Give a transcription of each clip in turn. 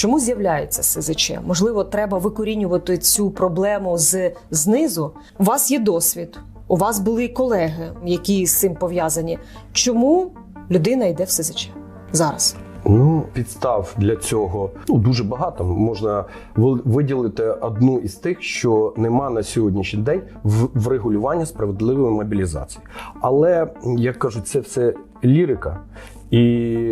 Чому з'являється СЗЧ? Можливо, треба викорінювати цю проблему з знизу. У вас є досвід, у вас були колеги, які з цим пов'язані. Чому людина йде в СЗЧ зараз? Ну, підстав для цього ну дуже багато. Можна ви- виділити одну із тих, що нема на сьогоднішній день в, в регулюванні справедливої мобілізації. Але як кажуть, це все лірика. І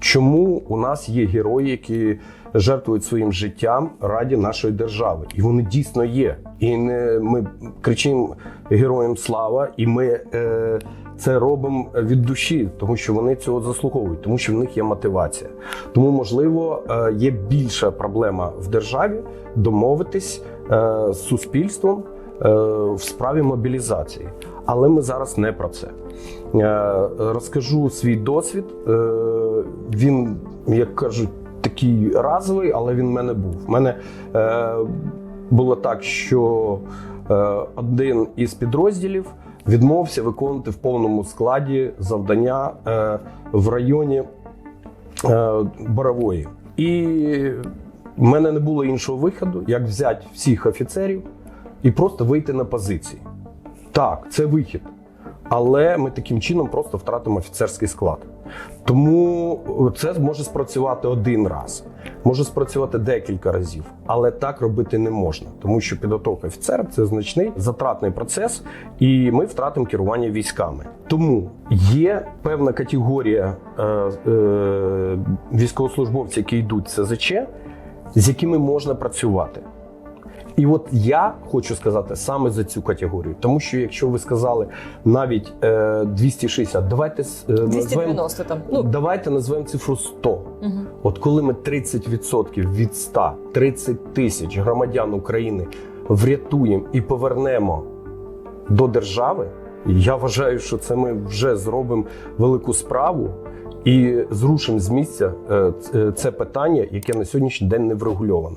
чому у нас є герої, які жертвують своїм життям раді нашої держави, і вони дійсно є. І не ми кричимо героям слава, і ми е, це робимо від душі, тому що вони цього заслуговують, тому що в них є мотивація. Тому, можливо, е, є більша проблема в державі домовитись е, з суспільством в справі мобілізації. Але ми зараз не про це. Е, Розкажу свій досвід. Е, Він, як кажуть, такий разовий, але він в мене був. У мене е, було так, що е, один із підрозділів відмовився виконувати в повному складі завдання е, в районі е, Борової. І в мене не було іншого виходу, як взяти всіх офіцерів і просто вийти на позиції. Так, це вихід. Але ми таким чином просто втратимо офіцерський склад. Тому це може спрацювати один раз, може спрацювати декілька разів, але так робити не можна, тому що підготовка офіцера це значний затратний процес, і ми втратимо керування військами. Тому є певна категорія е, е, військовослужбовців, які йдуть в СЗЧ, з якими можна працювати. І от я хочу сказати саме за цю категорію, тому що якщо ви сказали навіть е, 260, давайте е, 290 там. Ну, давайте назвемо цифру 100. угу. От коли ми 30% від 100, 30 тисяч громадян України врятуємо і повернемо до держави, я вважаю, що це ми вже зробимо велику справу і зрушимо з місця е, е, це питання, яке на сьогоднішній день не врегульоване.